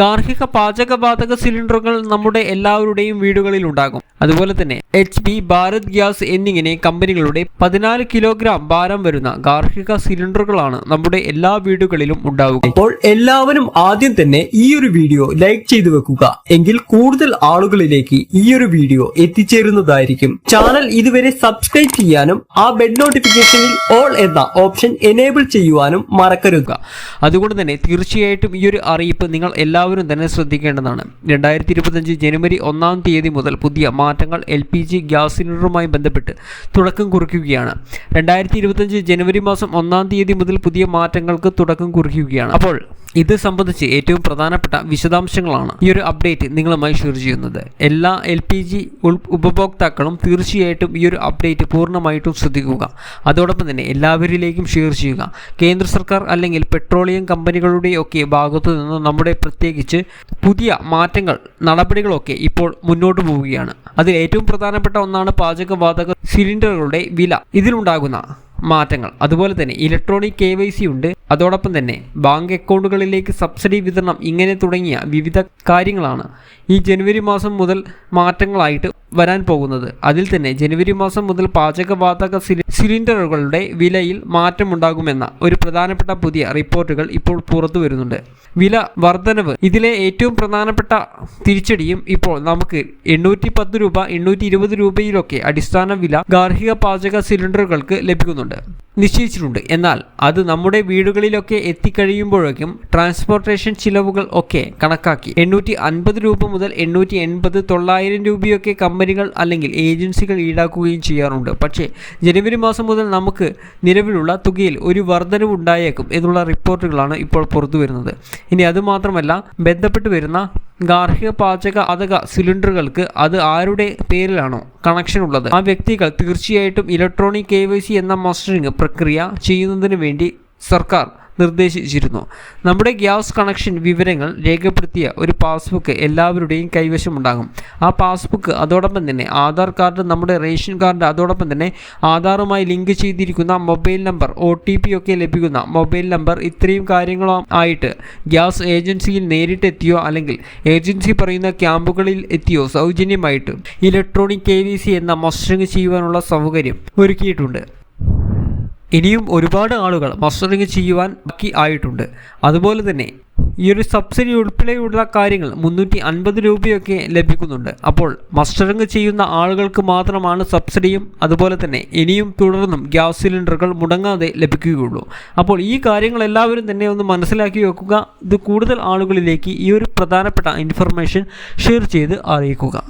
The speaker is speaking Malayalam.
ഗാർഹിക പാചകവാതക സിലിണ്ടറുകൾ നമ്മുടെ എല്ലാവരുടെയും വീടുകളിൽ ഉണ്ടാകും. അതുപോലെ തന്നെ എച്ച് പി ഭാരത് ഗ്യാസ് എന്നിങ്ങനെ കമ്പനികളുടെ പതിനാല് കിലോഗ്രാം ഭാരം വരുന്ന ഗാർഹിക സിലിണ്ടറുകളാണ് നമ്മുടെ എല്ലാ വീടുകളിലും ഉണ്ടാവുക. അപ്പോൾ എല്ലാവരും ആദ്യം തന്നെ ഈ ഒരു വീഡിയോ ലൈക്ക് ചെയ്തു വെക്കുക. എങ്കിൽ കൂടുതൽ ആളുകളിലേക്ക് ഈ ഒരു വീഡിയോ എത്തിച്ചേരുന്നതായിരിക്കും. ചാനൽ ഇതുവരെ സബ്സ്ക്രൈബ് ചെയ്യാനും ആ ബെൽ നോട്ടിഫിക്കേഷനിൽ ഓൾ എന്ന ഓപ്ഷൻ എനേബിൾ ചെയ്യുവാനും മറക്കരുത്. അതുകൊണ്ട് തന്നെ തീർച്ചയായിട്ടും ഈ ഒരു അറിയിപ്പ് നിങ്ങൾ എല്ലാവരും തന്നെ ശ്രദ്ധിക്കേണ്ടതാണ്. രണ്ടായിരത്തി ഇരുപത്തഞ്ച് ജനുവരി ഒന്നാം തീയതി മുതൽ പുതിയ മാറ്റങ്ങൾ എൽ പി ജി ഗ്യാസ് സിലിണ്ടറുമായി ബന്ധപ്പെട്ട് തുടക്കം കുറിക്കുകയാണ്. രണ്ടായിരത്തി ഇരുപത്തഞ്ച് ജനുവരി മാസം ഒന്നാം തീയതി മുതൽ പുതിയ മാറ്റങ്ങൾക്ക് തുടക്കം കുറിക്കുകയാണ്. അപ്പോൾ ഇത് സംബന്ധിച്ച് ഏറ്റവും പ്രധാനപ്പെട്ട വിശദാംശങ്ങളാണ് ഈ ഒരു അപ്ഡേറ്റ് നിങ്ങളുമായി ഷെയർ ചെയ്യുന്നത്. എല്ലാ എൽ പി ജി ഉപഭോക്താക്കളും തീർച്ചയായിട്ടും ഈ ഒരു അപ്ഡേറ്റ് പൂർണമായിട്ടും ശ്രദ്ധിക്കുക. അതോടൊപ്പം തന്നെ എല്ലാവരിലേക്കും ഷെയർ ചെയ്യുക. കേന്ദ്ര സർക്കാർ അല്ലെങ്കിൽ പെട്രോളിയം കമ്പനികളുടെയൊക്കെ ഭാഗത്തു നിന്ന് നമ്മുടെ പ്രത്യേകിച്ച് പുതിയ മാറ്റങ്ങൾ നടപടികളൊക്കെ ഇപ്പോൾ മുന്നോട്ട് പോവുകയാണ്. അതിൽ ഏറ്റവും പ്രധാനപ്പെട്ട ഒന്നാണ് പാചകവാതക സിലിണ്ടറുകളുടെ വില. ഇതിലുണ്ടാകുന്ന മാറ്റങ്ങൾ. അതുപോലെ തന്നെ ഇലക്ട്രോണിക് കെ വൈ സി ഉണ്ട്. അതോടൊപ്പം തന്നെ ബാങ്ക് അക്കൗണ്ടുകളിലേക്ക് സബ്സിഡി വിതരണം ഇങ്ങനെ തുടങ്ങിയ വിവിധ കാര്യങ്ങളാണ് ഈ ജനുവരി മാസം മുതൽ മാറ്റങ്ങളായിട്ട് വരാൻ പോകുന്നത്. അതിൽ തന്നെ ജനുവരി മാസം മുതൽ പാചകവാതക സിലി സിലിണ്ടറുകളുടെ വിലയിൽ മാറ്റമുണ്ടാകുമെന്ന ഒരു പ്രധാനപ്പെട്ട പുതിയ റിപ്പോർട്ടുകൾ ഇപ്പോൾ പുറത്തു വരുന്നുണ്ട്. വില വർധനവ് ഇതിലെ ഏറ്റവും പ്രധാനപ്പെട്ട തിരിച്ചടിയും ഇപ്പോൾ നമുക്ക് എണ്ണൂറ്റി പത്ത് രൂപ എണ്ണൂറ്റി ഇരുപത് രൂപയിലൊക്കെ അടിസ്ഥാന വില ഗാർഹിക പാചക സിലിണ്ടറുകൾക്ക് ലഭിക്കുന്നുണ്ട്. നിശ്ചയിച്ചിട്ടുണ്ട്. എന്നാൽ അത് നമ്മുടെ വീടുകളിലൊക്കെ എത്തിക്കഴിയുമ്പോഴേക്കും ട്രാൻസ്പോർട്ടേഷൻ ചിലവുകൾ ഒക്കെ കണക്കാക്കി. എണ്ണൂറ്റി അൻപത് രൂപ മുതൽ എണ്ണൂറ്റി എൺപത് തൊള്ളായിരം രൂപയൊക്കെ കമ്പനികൾ അല്ലെങ്കിൽ ഏജൻസികൾ ഈടാക്കുകയും ചെയ്യാറുണ്ട്. പക്ഷേ ജനുവരി മാസം മുതൽ നമുക്ക് നിലവിലുള്ള തുകയിൽ ഒരു വർധനവ് ഉണ്ടായേക്കും എന്നുള്ള റിപ്പോർട്ടുകളാണ് ഇപ്പോൾ പുറത്തു വരുന്നത് ഇനി അതുമാത്രമല്ല ബന്ധപ്പെട്ട് വരുന്ന ഗാർഹിക പാചക അഥവാ സിലിണ്ടറുകൾക്ക് അത് ആരുടെ പേരിലാണോ കണക്ഷൻ ഉള്ളത്? ആ വ്യക്തികൾ തീർച്ചയായിട്ടും ഇലക്ട്രോണിക് കെ എന്ന മസ്റ്ററിംഗ് പ്രക്രിയ ചെയ്യുന്നതിന് വേണ്ടി സർക്കാർ നിർദ്ദേശിച്ചിരുന്നു. നമ്മുടെ ഗ്യാസ് കണക്ഷൻ വിവരങ്ങൾ രേഖപ്പെടുത്തിയ ഒരു പാസ്ബുക്ക് എല്ലാവരുടെയും കൈവശമുണ്ടാകും. ആ പാസ്ബുക്ക് അതോടൊപ്പം തന്നെ ആധാർ കാർഡ് നമ്മുടെ റേഷൻ കാർഡ് അതോടൊപ്പം തന്നെ ആധാറുമായി ലിങ്ക് ചെയ്തിരിക്കുന്ന mobile number O T P ഒക്കെ ലഭിക്കുന്ന മൊബൈൽ നമ്പർ ഇത്രയും കാര്യങ്ങളോ ആയിട്ട് ഗ്യാസ് ഏജൻസിയിൽ നേരിട്ട് എത്തിയോ അല്ലെങ്കിൽ ഏജൻസി പറയുന്ന ക്യാമ്പുകളിൽ എത്തിയോ സൗജന്യമായിട്ട് ഇലക്ട്രോണിക് കെ എന്ന മസ്റ്ററിങ് ചെയ്യുവാനുള്ള സൗകര്യം ഒരുക്കിയിട്ടുണ്ട്. ഇനിയും ഒരുപാട് ആളുകൾ മസ്റ്ററിങ് ചെയ്യുവാൻ ബാക്കി ആയിട്ടുണ്ട്. അതുപോലെ തന്നെ ഈ ഒരു സബ്സിഡി ഉൾപ്പെടെയുള്ള കാര്യങ്ങൾ മുന്നൂറ്റി അൻപത് രൂപയൊക്കെ ലഭിക്കുന്നുണ്ട്. അപ്പോൾ മസ്റ്ററിങ് ചെയ്യുന്ന ആളുകൾക്ക് മാത്രമാണ് സബ്സിഡിയും അതുപോലെ തന്നെ ഇനിയും തുടർന്നും ഗ്യാസ് സിലിണ്ടറുകൾ മുടങ്ങാതെ ലഭിക്കുകയുള്ളൂ. അപ്പോൾ ഈ കാര്യങ്ങൾ എല്ലാവരും തന്നെ ഒന്ന് മനസ്സിലാക്കി വെക്കുക. ഇത് കൂടുതൽ ആളുകളിലേക്ക് ഈ ഒരു പ്രധാനപ്പെട്ട ഇൻഫർമേഷൻ ഷെയർ ചെയ്ത് അറിയിക്കുക.